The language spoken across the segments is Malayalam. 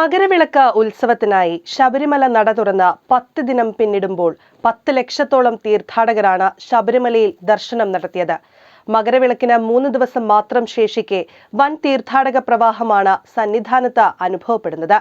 മകരവിളക്ക് ഉത്സവത്തിനായി ശബരിമല നട തുറന്ന് പത്ത് ദിനം പിന്നിടുമ്പോൾ പത്ത് ലക്ഷത്തോളം തീർത്ഥാടകരാണ് ശബരിമലയിൽ ദർശനം നടത്തിയത്. മകരവിളക്കിന് മൂന്ന് ദിവസം മാത്രം ശേഷിക്കെ വൻ തീർത്ഥാടക പ്രവാഹമാണ് സന്നിധാനത്ത് അനുഭവപ്പെടുന്നത്.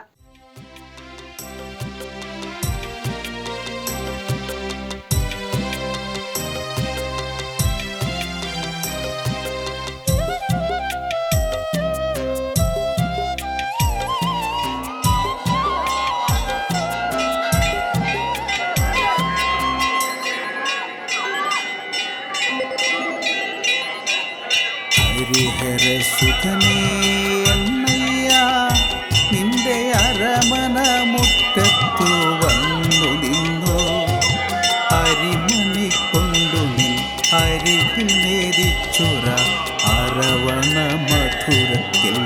ഹരിഹരസുതനേ എന്നയ്യ നിന്റെ അരമന മുറ്റത്തു വന്നു നിന്നു. അരിമണി കൊണ്ടു നിൻ അരികിൽ നേരിച്ചുറ അരവണ മധുരത്തിൽ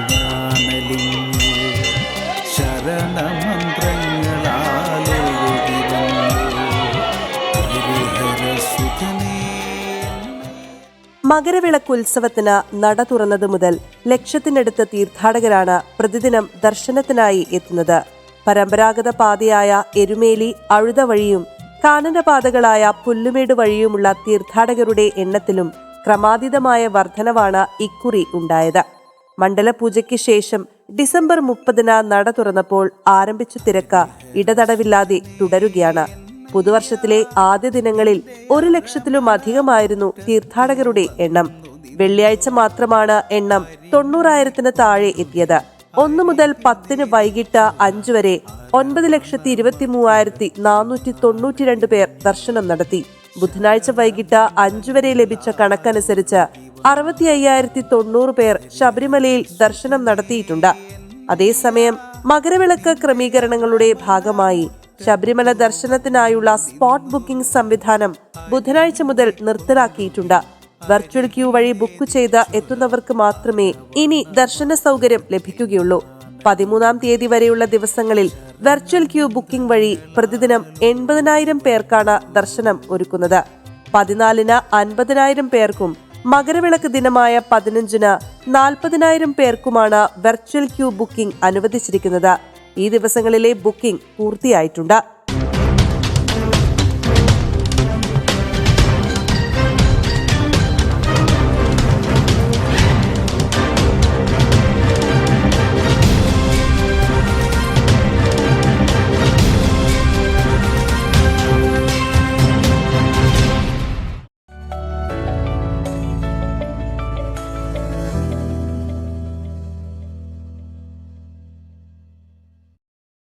മകരവിളക്ക് ഉത്സവത്തിന് നട തുറന്നതു മുതൽ ലക്ഷത്തിനടുത്ത് തീർത്ഥാടകരാണ് പ്രതിദിനം ദർശനത്തിനായി എത്തുന്നത്. പരമ്പരാഗത പാതയായ എരുമേലി അഴുത വഴിയും കാനനപാതകളായ പുല്ലുമേട് വഴിയുമുള്ള തീർത്ഥാടകരുടെ എണ്ണത്തിലും ക്രമാതീതമായ വർധനവാണ് ഇക്കുറി ഉണ്ടായത്. മണ്ഡലപൂജയ്ക്ക് ശേഷം ഡിസംബർ മുപ്പതിന് നട തുറന്നപ്പോൾ ആരംഭിച്ച തിരക്ക് ഇടതടവില്ലാതെ തുടരുകയാണ്. പുതുവർഷത്തിലെ ആദ്യ ദിനങ്ങളിൽ ഒരു ലക്ഷത്തിലും അധികമായിരുന്നു തീർത്ഥാടകരുടെ എണ്ണം. വെള്ളിയാഴ്ച മാത്രമാണ് എണ്ണം തൊണ്ണൂറായിരത്തിന് താഴെ എത്തിയത്. ഒന്ന് മുതൽ പത്തിന് വൈകിട്ട് അഞ്ചു വരെ ഒൻപത് ലക്ഷത്തി ഇരുപത്തി മൂവായിരത്തി നാനൂറ്റി തൊണ്ണൂറ്റിരണ്ട് പേർ ദർശനം നടത്തി. ബുധനാഴ്ച വൈകിട്ട് അഞ്ചു വരെ ലഭിച്ച കണക്കനുസരിച്ച് അറുപത്തി അയ്യായിരത്തി തൊണ്ണൂറ് പേർ ശബരിമലയിൽ ദർശനം നടത്തിയിട്ടുണ്ട്. അതേസമയം മകരവിളക്ക് ക്രമീകരണങ്ങളുടെ ഭാഗമായി ശബരിമല ദർശനത്തിനായുള്ള സ്പോട്ട് ബുക്കിംഗ് സംവിധാനം ബുധനാഴ്ച മുതൽ നിർത്തലാക്കിയിട്ടുണ്ട്. വെർച്വൽ ക്യൂ വഴി ബുക്ക് ചെയ്ത് എത്തുന്നവർക്ക് മാത്രമേ ഇനി ദർശന സൗകര്യം ലഭിക്കുകയുള്ളൂ. പതിമൂന്നാം തീയതി വരെയുള്ള ദിവസങ്ങളിൽ വെർച്വൽ ക്യൂ ബുക്കിംഗ് വഴി പ്രതിദിനം എൺപതിനായിരം പേർക്കാണ് ദർശനം ഒരുക്കുന്നത്. പതിനാലിന് അൻപതിനായിരം പേർക്കും മകരവിളക്ക് ദിനമായ പതിനഞ്ചിന് നാൽപ്പതിനായിരം പേർക്കുമാണ് വെർച്വൽ ക്യൂ ബുക്കിംഗ് അനുവദിച്ചിരിക്കുന്നത്. ഈ ദിവസങ്ങളിലെ ബുക്കിംഗ് പൂർത്തിയായിട്ടുണ്ട്.